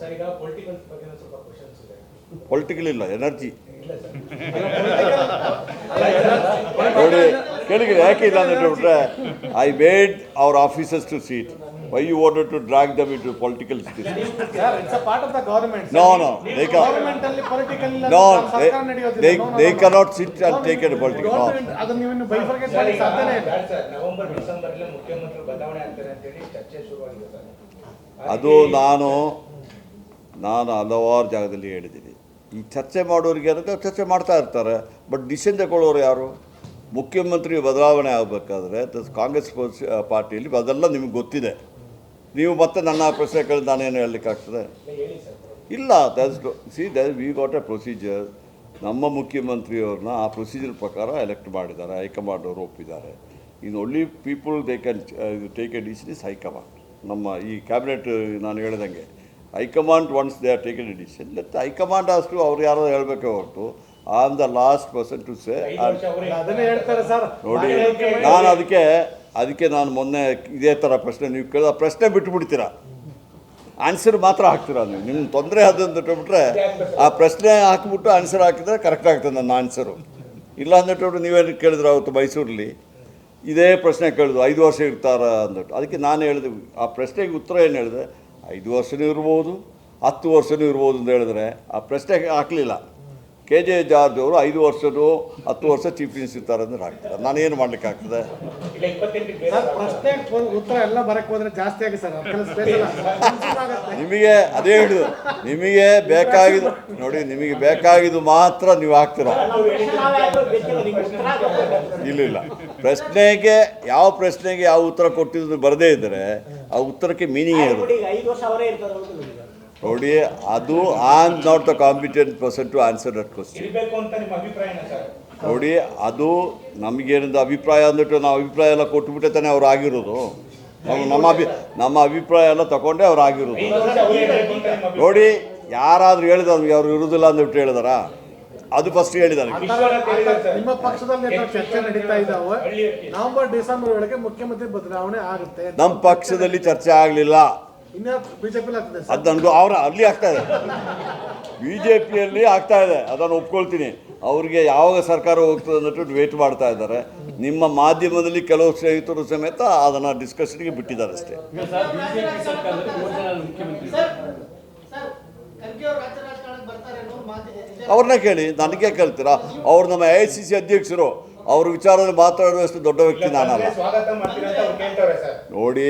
Sir ಈಗ political ಬಗ್ಗೆ ಸ್ವಲ್ಪ ಕ್ವಶನ್ಸ್ ಇದೆ ಪೊಲಿಟಿಕಲ್ ಇಲ್ಲ ಎನರ್ಜಿ ಇಲ್ಲ ಸರ್ ನೋಡಿ ಕೇಳಿದ್ರೆ ಯಾಕೆ ಇಲ್ಲ ಅಂತ ಹೇಳ್ಬಿಟ್ರೆ I made our officers to sit why you wanted to drag them into political Sir, it's a part of the government. sir. No, no, they can- Government ಅಲ್ಲಿ political ಇಲ್ಲ, No, ನಮ್ಮ they, ಸರ್ಕಾರ ನಡೆಯೋದಿಲ್ಲ. they, No, no, they no, no. cannot sit and take it political. No. Government ಅದನ್ನ ನೀವು ಇನ್ನು bifurcate sir ಮಾಡಿ ಈಗ ಸಾಧ್ಯನೇ ಇಲ್ಲ. ಬ್ಯಾಡ್ ಸರ್ ನವೆಂಬರ್ ಡಿಸೆಂಬರ್ ಅಲ್ಲೇ ಮುಖ್ಯಮಂತ್ರಿ ಬದಲಾವಣೆ ಆಗ್ತಾರೆ ಅಂತೇಳಿ ಚರ್ಚೆ ಶುರುವಾಗಿದೆ ಸರ್ ಅದು ನಾನು ನಾನು ಹಲವಾರು ಜಾಗದಲ್ಲಿ ಹೇಳಿದ್ದೀನಿ. ಈ ಚರ್ಚೆ ಮಾಡೋರಿಗೆ ಏನಂತ ಚರ್ಚೆ ಮಾಡ್ತಾ ಇರ್ತಾರೆ, ಬಟ್ ಡಿಸಿಷನ್ ತಗೊಳ್ಳೋರು ಯಾರು? ಮುಖ್ಯಮಂತ್ರಿ ಬದಲಾವಣೆ ಆಗಬೇಕಾದ್ರೆ ಕಾಂಗ್ರೆಸ್ ಪಾರ್ಟಿಯಲ್ಲಿ ಅದೆಲ್ಲ ನಿಮಗೆ ಗೊತ್ತಿದೆ. ನೀವು ಮತ್ತೆ ನನ್ನ ಪ್ರಶ್ನೆ ಕೇಳಿದ ನಾನೇನು ಹೇಳಲಿಕ್ಕಾಗ್ತದೆ ಇಲ್ಲ thus see thus we got a procedure ನಮ್ಮ ಮುಖ್ಯಮಂತ್ರಿಯವ್ರನ್ನ ಆ ಪ್ರೊಸೀಜರ್ ಪ್ರಕಾರ ಎಲೆಕ್ಟ್ ಮಾಡಿದ್ದಾರೆ, ಹೈಕಮಾಂಡ್ ಅವರು ಒಪ್ಪಿದ್ದಾರೆ. ಇನ್ನು ಒಳ್ಳೆ people they can take a decision is high command. ನಮ್ಮ ಈ ಕ್ಯಾಬಿನೆಟ್ ನಾನು ಹೇಳ್ದಂಗೆ. High command once they are taken a decision let high command ಅಷ್ಟು ಅವ್ರು ಯಾರೋ ಹೇಳಬೇಕೆ ಹೊರತು I am the last person to say ನೋಡಿ ನಾನು ಅದಕ್ಕೆ ಅದಕ್ಕೆ ನಾನು ಮೊನ್ನೆ ಇದೇ ಥರ ಪ್ರಶ್ನೆ ನೀವು ಕೇಳಿದ ಪ್ರಶ್ನೆ ಬಿಟ್ಬಿಡ್ತೀರಾ? ಆನ್ಸರ್ ಮಾತ್ರ ಹಾಕ್ತೀರಾ ನೀವು? ನಿಮ್ಮ ತೊಂದರೆ ಅಂತ ಬಿಟ್ರೆ ಆ ಪ್ರಶ್ನೆ ಹಾಕ್ಬಿಟ್ಟು ಆನ್ಸರ್ ಹಾಕಿದ್ರೆ ಕರೆಕ್ಟ್ ಆಗ್ತದೆ ನನ್ನ ಆನ್ಸರು ಇಲ್ಲ ಅಂದ್ಬಿಟ್ಟು ನೀವೇನು ಕೇಳಿದ್ರೆ ಅವತ್ತು ಮೈಸೂರಲ್ಲಿ ಇದೇ ಪ್ರಶ್ನೆ ಕೇಳಿದ್ರು ಐದು ವರ್ಷ ಇರ್ತಾರ ಅಂದ್ಬಿಟ್ಟು ಅದಕ್ಕೆ ನಾನು ಹೇಳಿದೆ ಆ ಪ್ರಶ್ನೆಗೆ ಉತ್ತರ ಏನು ಹೇಳಿದೆ? ಐದು ವರ್ಷನೂ ಇರ್ಬೋದು ಹತ್ತು ವರ್ಷನೂ ಇರ್ಬೋದು ಅಂತ ಹೇಳಿದ್ರೆ ಆ ಪ್ರಶ್ನೆ ಹಾಕಲಿಲ್ಲ. ಕೆ ಜೆ ಜಾರ್ಜ್ ಅವರು ಐದು ವರ್ಷದ್ದು ಹತ್ತು ವರ್ಷ ಚೀಫ್ ಮಿನಿಸ್ಟರ್ ಇರ್ತಾರೆ ಅಂದ್ರೆ ಹಾಕ್ತಾರೆ ನಾನೇನು ಮಾಡ್ಲಿಕ್ಕೆ ಆಗ್ತದೆ? ಇಲ್ಲ ಇಪ್ಪತ್ತೆಂಟಕ್ಕೆ ಬೇರೆ ಸರ್ ಪ್ರಶ್ನೆ ಉತ್ತರ ಎಲ್ಲ ಬರಕ್ ಹೋದ್ರೆ ಜಾಸ್ತಿ ಆಗಿ ಸರ್. ಅದಕ್ಕೆಲ್ಲ space ಇಲ್ಲ. ಆಗುತ್ತೆ. ನಿಮಗೆ ಅದೇ ಹೇಳಿದ್ರು ನಿಮಗೆ ಬೇಕಾಗಿದ್ದು ನೋಡಿ ನಿಮಗೆ ಬೇಕಾಗಿದ್ದು ಮಾತ್ರ ನೀವು ಹಾಕ್ತೀರ? ಇಲ್ಲ ಇಲ್ಲ. ಪ್ರಶ್ನೆಗೆ ಯಾವ ಪ್ರಶ್ನೆಗೆ ಯಾವ ಉತ್ತರ ಕೊಟ್ಟಿದ್ರು ಬರದೇ ಇದ್ದರೆ ಆ ಉತ್ತರಕ್ಕೆ ಮೀನಿಂಗ್ ಇರುತ್ತೆ. ನೋಡಿ ಅದು and am not the competent person to answer that question ನಿಮ್ಮ ನೋಡಿ ಅದು ನಮಗೇನಿಂದ ಅಭಿಪ್ರಾಯ ಅಂದ್ಬಿಟ್ಟು ನಾವು ಅಭಿಪ್ರಾಯ ಎಲ್ಲ ಕೊಟ್ಬಿಟ್ಟೆ ತಾನೇ ಅವ್ರು ಆಗಿರೋದು. ನಾವು ನಮ್ಮ ಅಭಿ ನಮ್ಮ ಅಭಿಪ್ರಾಯ ಎಲ್ಲ ತಗೊಂಡೇ ಅವ್ರು ಆಗಿರೋದು. ನಿಮ್ಮ ನೋಡಿ ಯಾರಾದರೂ ಹೇಳಿದ ನಮಗೆ ಅವ್ರು ಇರುವುದಿಲ್ಲ ಅಂದ್ಬಿಟ್ಟು ಹೇಳಿದಾರ? ಅದು ಫಸ್ಟ್ ಹೇಳಿದ್ದಾರೆ ನಿಮ್ಮ ಪಕ್ಷದಲ್ಲಿ ಚರ್ಚೆ ನಡೀತಾ ಇದ್ದಾವೆ? ನವೆಂಬರ್ ಡಿಸೆಂಬರ್ ಒಳಗೆ ಮುಖ್ಯಮಂತ್ರಿ ಬದಲಾವಣೆ ಆಗುತ್ತೆ ನಮ್ಮ ಪಕ್ಷದಲ್ಲಿ ಚರ್ಚೆ ಆಗಲಿಲ್ಲ. ಇನ್ನ ಬಿಜೆಪಿ ಆಗ್ತದೆ ಸರ್? ಅದು ನನಗೂ ಅವ್ರ ಅಲ್ಲಿ ಆಗ್ತಾ ಇದೆ. ಬಿ ಜೆ ಪಿಯಲ್ಲಿ ಆಗ್ತಾ ಇದೆ. ಅದನ್ನು ಒಪ್ಕೊಳ್ತೀನಿ. ಅವ್ರಿಗೆ ಯಾವಾಗ ಸರ್ಕಾರ ಹೋಗ್ತದೆ ಅಂದ್ಬಿಟ್ಟು ವೇಟ್ ಮಾಡ್ತಾ ಇದ್ದಾರೆ. ನಿಮ್ಮ ಮಾಧ್ಯಮದಲ್ಲಿ ಕೆಲವು ಸ್ನೇಹಿತರು ಸಮೇತ ಅದನ್ನು ಡಿಸ್ಕಷನ್ಗೆ ಬಿಟ್ಟಿದ್ದಾರೆ ಅಷ್ಟೇ ಸರ್ ಖರ್ಗೆ ಅವರು ರಾಜ್ಯ ರಾಜಕಾರಣಕ್ಕೆ ಬರ್ತಾರೆ ಅನ್ನೋ ಮಾತು ಇದೆ. ಅವ್ರನ್ನ ಕೇಳಿ ನನಗೆ ಕೇಳ್ತೀರಾ? ಅವ್ರು ನಮ್ಮ ಐ ಸಿ ಸಿ ಅಧ್ಯಕ್ಷರು ಅವ್ರ ವಿಚಾರದಲ್ಲಿ ಮಾತಾಡುವಷ್ಟು ದೊಡ್ಡ ವ್ಯಕ್ತಿ ನಾನಲ್ಲ. ನೋಡಿ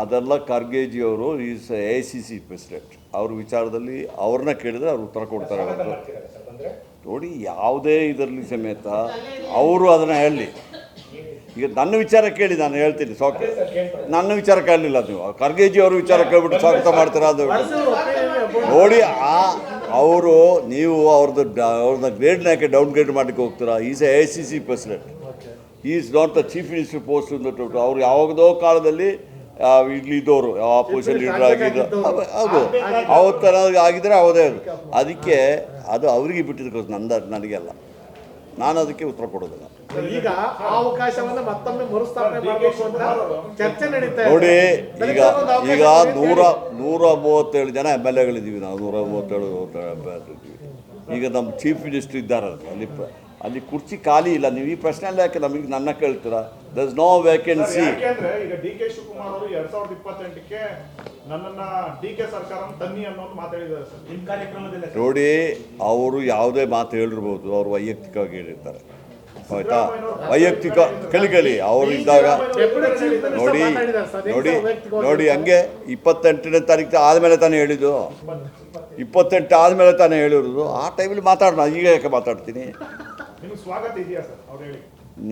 ಅದೆಲ್ಲ ಖರ್ಗೆಜಿಯವರು is A C C president ಅವ್ರ ವಿಚಾರದಲ್ಲಿ ಅವ್ರನ್ನ ಕೇಳಿದ್ರೆ ಅವ್ರು ಉತ್ತರ ಕೊಡ್ತಾರೆ ನೋಡಿ ಯಾವುದೇ ಇದರಲ್ಲಿ ಸಮೇತ ಅವರು ಅದನ್ನು ಹೇಳಲಿ ಈಗ ನನ್ನ ವಿಚಾರ ಕೇಳಿ ನಾನು ಹೇಳ್ತೀನಿ ಸಾಕು. ನನ್ನ ವಿಚಾರ ಕೇಳಲಿಲ್ಲ ನೀವು. ಖರ್ಗೆಜಿ ಅವ್ರ ವಿಚಾರ ಕೇಳ್ಬಿಟ್ಟು ಸ್ವಾಗತ ಮಾಡ್ತೀರಾ ಅದು ನೋಡಿ ಆ ಅವರು ನೀವು ಅವ್ರದ್ದು ಅವ್ರನ್ನ ಗ್ರೇಡ್ ಯಾಕೆ ಡೌನ್ ಗ್ರೇಡ್ ಮಾಡಲಿಕ್ಕೆ ಹೋಗ್ತೀರಾ? Is A C C president is not the chief minister post ಅಂತ ಅವ್ರು ಯಾವಾಗದೋ ಕಾಲದಲ್ಲಿ ಆ, ಇಲ್ಲಿ ಇದ್ದವರು ಯಾವ ಪೊಸಿಷನ್ ಲೀಡರ್ ಆಗಿದ್ದು ಹೌದು ಅವತ್ತು ಆಗಿದ್ರೆ ಅವದೇ ಅದು. ಅದಕ್ಕೆ ಅದು ಅವರಿಗೆ ಬಿಟ್ಟಿದ್ದಕ್ಕೋಸ್ಕರ ನಂದ ನನಗೆಲ್ಲ ನಾನು ಅದಕ್ಕೆ ಉತ್ತರ ಕೊಡೋದಿಲ್ಲ ಈಗ ಅವಕಾಶವನ್ನು ಅವಕಾಶವನ್ನ ಮತ್ತೊಮ್ಮೆ ಮರುಸ್ಥಾಪನೆ ಮಾಡಬೇಕು ಅಂತ ಚರ್ಚೆ ನಡೀತಾ ನೋಡಿ ಈಗ ಈಗ ನೂರ. ನೂರ ಮೂವತ್ತೇಳು ಜನ ಎಂ ಎಲ್ ಎಗಳಿದ್ದೀವಿ ನಾವು ನೂರ ಮೂವತ್ತೇಳು ಮೂವತ್ತೇಳು ಇದ್ದೀವಿ ಈಗ ನಮ್ಮ ಚೀಫ್ ಮಿನಿಸ್ಟರ್ ಇದ್ದಾರೆ ಅಲ್ಲಿ ಅಲ್ಲಿ ಕುರ್ಚಿ ಖಾಲಿ ಇಲ್ಲ. ನೀವು ಈ ಪ್ರಶ್ನೆ ಎಲ್ಲ ಯಾಕೆ ನಮಗೆ ನನ್ನ ಕೇಳ್ತೀರಾ? ದಸ್ ನೋ ವೇಕೆನ್ಸಿ ಯಾಕೆಂದ್ರೆ ಈಗ ಡಿ ಕೆ ಶಿವಕುಮಾರ್ ಅವರು ಎರಡ್ ಸಾವಿರದ ಇಪ್ಪತ್ತೆಂಟಕ್ಕೆ ನನ್ನನ್ನ ಡಿ ಕೆ ಸರ್ಕಾರ ತನ್ನಿ ಅನ್ನೋದು ಮಾತಾಡಿದ್ದಾರೆ ಸರ್. ನಿಮ್ಮ ಕಾರ್ಯಕ್ರಮದಲ್ಲೇ ಸರ್. ನೋಡಿ ಅವರು ಯಾವುದೇ ಮಾತು ಹೇಳಿರ್ಬೋದು ಅವರು ವೈಯಕ್ತಿಕವಾಗಿ ಹೇಳಿರ್ತಾರೆ. ಆಯ್ತಾ? ವೈಯಕ್ತಿಕ ಕಲಿ ಕಲಿ. ಅವರು ಇದ್ದಾಗ ನೋಡಿ. ನೋಡಿ ನೋಡಿ ಹಂಗೆ ಇಪ್ಪತ್ತೆಂಟನೇ ತಾರೀಕು ಆದಮೇಲೆ ತಾನೇ ಹೇಳಿದ್ದು. ಇಪ್ಪತ್ತೆಂಟು ಆದಮೇಲೆ ತಾನೇ ಹೇಳಿರೋದು. ಆ ಟೈಮಲ್ಲಿ ಮಾತಾಡೋಣ. ಈಗ ಯಾಕೆ ಮಾತಾಡ್ತೀನಿ? ಸ್ವಾಗತ ಇದೆಯಾ ಸರ್? ಅವ್ರು ಹೇಳಿ.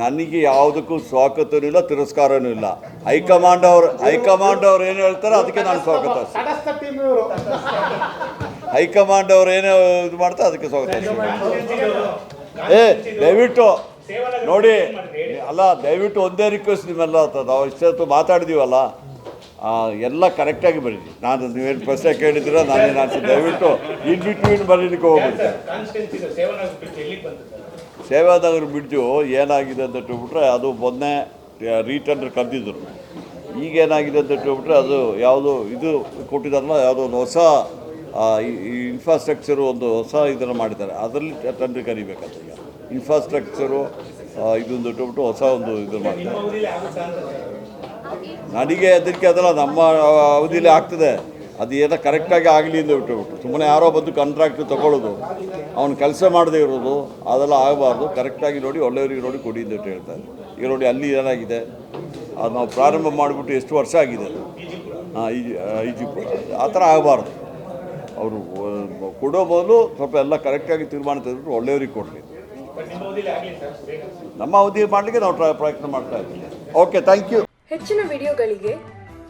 ನನಗೆ ಯಾವುದಕ್ಕೂ ಸ್ವಾಗತನೂ ಇಲ್ಲ ತಿರಸ್ಕಾರನೂ ಇಲ್ಲ. ಹೈಕಮಾಂಡ್ ಅವ್ರು ಹೈಕಮಾಂಡ್ ಅವ್ರು ಏನು ಹೇಳ್ತಾರೆ ಅದಕ್ಕೆ ನಾನು ಸ್ವಾಗತ ಹೈಕಮಾಂಡ್ ಅವ್ರು ಏನು ಇದು ಮಾಡ್ತಾರೆ ಅದಕ್ಕೆ ಸ್ವಾಗತ. ಏ ದಯವಿಟ್ಟು ನೋಡಿ ಅಲ್ಲ ದಯವಿಟ್ಟು ಒಂದೇ ರಿಕ್ವೆಸ್ಟ್ ನಿಮ್ಮೆಲ್ಲ ನಾವು ಇಷ್ಟೊತ್ತು ಮಾತಾಡಿದೀವಲ್ಲ ಎಲ್ಲ ಕರೆಕ್ಟಾಗಿ ಬರೀರಿ. ನಾನು ನೀವೇನು ಪ್ರಶ್ನೆ ಕೇಳಿದ್ದೀರ ನಾನೇನು ದಯವಿಟ್ಟು ಇನ್ ಬಿಟ್ವೀನ್ ಬರೀಲಿಕ್ಕೆ ಹೋಗ್ಬಿಡ್ತೀನಿ. ಸೇವಾನಗರ ಬ್ರಿಡ್ಜು ಏನಾಗಿದೆ ಅಂತ ಹೇಳ್ಬಿಟ್ರೆ ಅದು ಮೊನ್ನೆ ರೀಟೆಂಡರ್ ಕರೆದಿದ್ರು. ಈಗ ಏನಾಗಿದೆ ಅಂತ ಹೇಳ್ಬಿಟ್ರೆ ಅದು ಯಾವುದು ಇದು ಕೊಟ್ಟಿದಾರಲ್ಲ ಯಾವುದೋ ಒಂದು ಹೊಸ ಇನ್ಫ್ರಾಸ್ಟ್ರಕ್ಚರು ಒಂದು ಹೊಸ ಇದನ್ನು ಮಾಡಿದ್ದಾರೆ. ಅದರಲ್ಲಿ ಟೆಂಡರ್ ಕರಿಬೇಕಂತ ಈಗ. ಇನ್ಫ್ರಾಸ್ಟ್ರಕ್ಚರು ಇದೊಂದು ಇಟ್ಬಿಟ್ಟು ಹೊಸ ಒಂದು ಇದು ಮಾಡಿದ್ದಾರೆ? ನನಗೆ ಅದಕ್ಕೆ ಅದಲ್ಲ, ನಮ್ಮ ಅವಧಿಯಲ್ಲಿ ಆಗ್ತದೆ. ಅದು ಏನೋ ಕರೆಕ್ಟಾಗಿ ಆಗಲಿ ಅಂತ ಬಿಟ್ಟುಬಿಟ್ಟು ಸುಮ್ಮನೆ ಯಾರೋ ಬಂದು ಕಾಂಟ್ರಾಕ್ಟ್ ತೊಗೊಳ್ಳೋದು ಅವ್ನು ಕೆಲಸ ಮಾಡದೇ ಇರೋದು, ಅದೆಲ್ಲ ಆಗಬಾರ್ದು. ಕರೆಕ್ಟಾಗಿ ನೋಡಿ, ಒಳ್ಳೆಯವರಿಗೆ ನೋಡಿ ಕೊಡಿ ಅಂತ ಹೇಳ್ತಾರೆ ಈಗ ನೋಡಿ, ಅಲ್ಲಿ ಏನಾಗಿದೆ? ಅದು ನಾವು ಪ್ರಾರಂಭ ಮಾಡಿಬಿಟ್ಟು ಎಷ್ಟು ವರ್ಷ ಆಗಿದೆ ಹಾಂ ಆ ಥರ ಆಗಬಾರ್ದು. ಅವರು ಕೊಡೋ ಬದಲು ಸ್ವಲ್ಪ ಎಲ್ಲ ಕರೆಕ್ಟಾಗಿ ತೀರ್ಮಾನ ತೆಗೆದುಬಿಟ್ಟು ಒಳ್ಳೆಯವ್ರಿಗೆ ಕೊಡಲಿ. ನಿಮ್ಮ ಅವಧಿ ಮಾಡಲಿಕ್ಕೆ ನಾವು ಪ್ರಯತ್ನ ಮಾಡ್ತಾ ಇದ್ದೀವಿ. ಓಕೆ ಥ್ಯಾಂಕ್ ಯು ಹೆಚ್ಚಿನ ವಿಡಿಯೋಗಳಿಗೆ